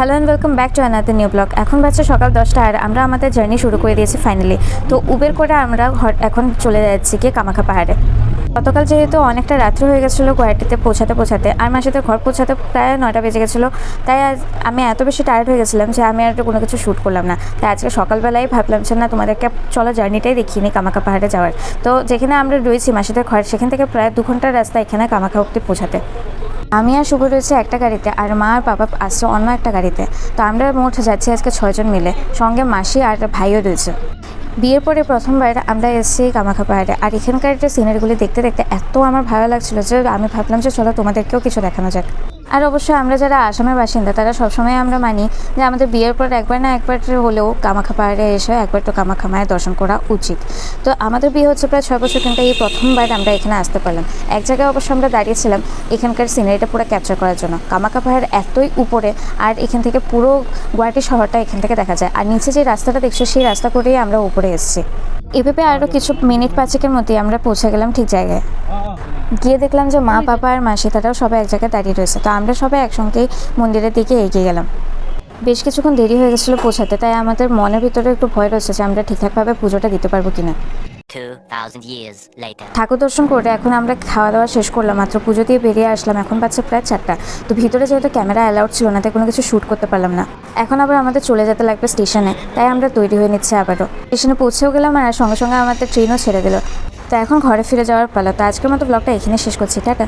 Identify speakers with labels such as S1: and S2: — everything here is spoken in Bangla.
S1: Hello and welcome back to another new blog. এখন বাচ্চা সকাল দশটা আর আমরা আমাদের জার্নি শুরু করে দিয়েছি ফাইনালি। তো উবের করে আমরা এখন চলে যাচ্ছি কি কামাখা পাহাড়ে। গতকাল যেহেতু অনেকটা রাত্রি হয়ে গেছিল গুয়াহাটিতে পৌঁছাতে পৌঁছাতে, আর মাসিদের ঘর পৌঁছাতে প্রায় নয়টা বেজে গেছিল, তাই আজ আমি এত বেশি টায়ার্ড হয়ে গেছিলাম যে আমি আর কোনো কিছু শ্যুট করলাম না। তাই আজকে সকালবেলায় ভাবলাম যে না, তোমাদেরকে চলো জার্নিটাই দেখিয়ে নিই কামাখা পাহাড়ে যাওয়ার। তো যেখানে আমরা রয়েছি মাসিদের ঘর, সেখান থেকে প্রায় দু ঘণ্টার রাস্তা এখানে কামাখা অব্দি পৌঁছাতে। আমি আর শুভ রয়েছে একটা গাড়িতে, আর মা আর বাবা আসছে অন্য একটা গাড়িতে। তো আমরা মোট যাচ্ছি আজকে ছয়জন মিলে, সঙ্গে মাসি আর ভাইও রয়েছে। বিয়ের পরে প্রথমবার আমরা এসেছি কামাখা পাহাড়ে, আর এখানকার যে সিনারিগুলি দেখতে দেখতে এত আমার ভালো লাগছিল যে আমি ভাবলাম যে চলো তোমাদেরকেও কিছু দেখানো যাক। আর অবশ্যই আমরা যারা আসামের বাসিন্দা, তারা সবসময় আমরা মানি যে আমাদের বিয়ের পর একবার না একবার হলেও কামাখা পাহাড়ে এসে একবার তো কামাখা মায়ের দর্শন করা উচিত। তো আমাদের বিয়ে হচ্ছে প্রায় ছয় বছর কিন্তু এই প্রথমবার আমরা এখানে আসতে পারলাম। এক জায়গায় অবশ্য আমরা দাঁড়িয়েছিলাম, এখানকার সিনারিটা পুরো ক্যাপচার করার জন্য। কামাখা পাহাড় এতই উপরে আর এখান থেকে পুরো গুয়াহাটি শহরটা এখান থেকে দেখা যায়। আর নিচে যে রাস্তাটা দেখছ, সেই রাস্তা করেই আমরা উপরে এসেছি। এভাবে আরও কিছু মিনিট পাঁচেকের মধ্যেই আমরা পৌঁছে গেলাম ঠিক জায়গায়। গিয়ে দেখলাম যে মা পাপা আর মাসি, তারাও সবাই এক জায়গায় দাঁড়িয়ে রয়েছে। তো আমরা সবাই একসঙ্গেই মন্দিরের দিকে এগিয়ে গেলাম। বেশ কিছুক্ষণ দেরি হয়ে গেছিল পৌঁছাতে তাই আমাদের মনের ভিতরে একটু ভয় রয়েছে যে আমরা ঠিকঠাকভাবে পুজোটা দিতে পারব কিনা।
S2: 2,000 years later.
S1: ঠাকুর দর্শন করে এখন আমরা খাওয়া দাওয়া শেষ করলাম মাত্র পুজো দিয়ে বেরিয়ে আসলাম এখন বাচ্চা প্রায় চারটা। তো ভিতরে যেহেতু ক্যামেরা অ্যালাউড ছিল না তাই কোনো কিছু শ্যুট করতে পারলাম না। এখন আবার আমাদের চলে যেতে লাগবে স্টেশনে তাই আমরা তৈরি হয়ে নিচ্ছি আবারও। স্টেশনে পৌঁছেও গেলাম আর সঙ্গে সঙ্গে আমাদের ট্রেনও ছেড়ে দিল। তো এখন ঘরে ফিরে যাওয়ার পালা। তো আজকের মতো ব্লগটা এখানে শেষ করছি টাটা।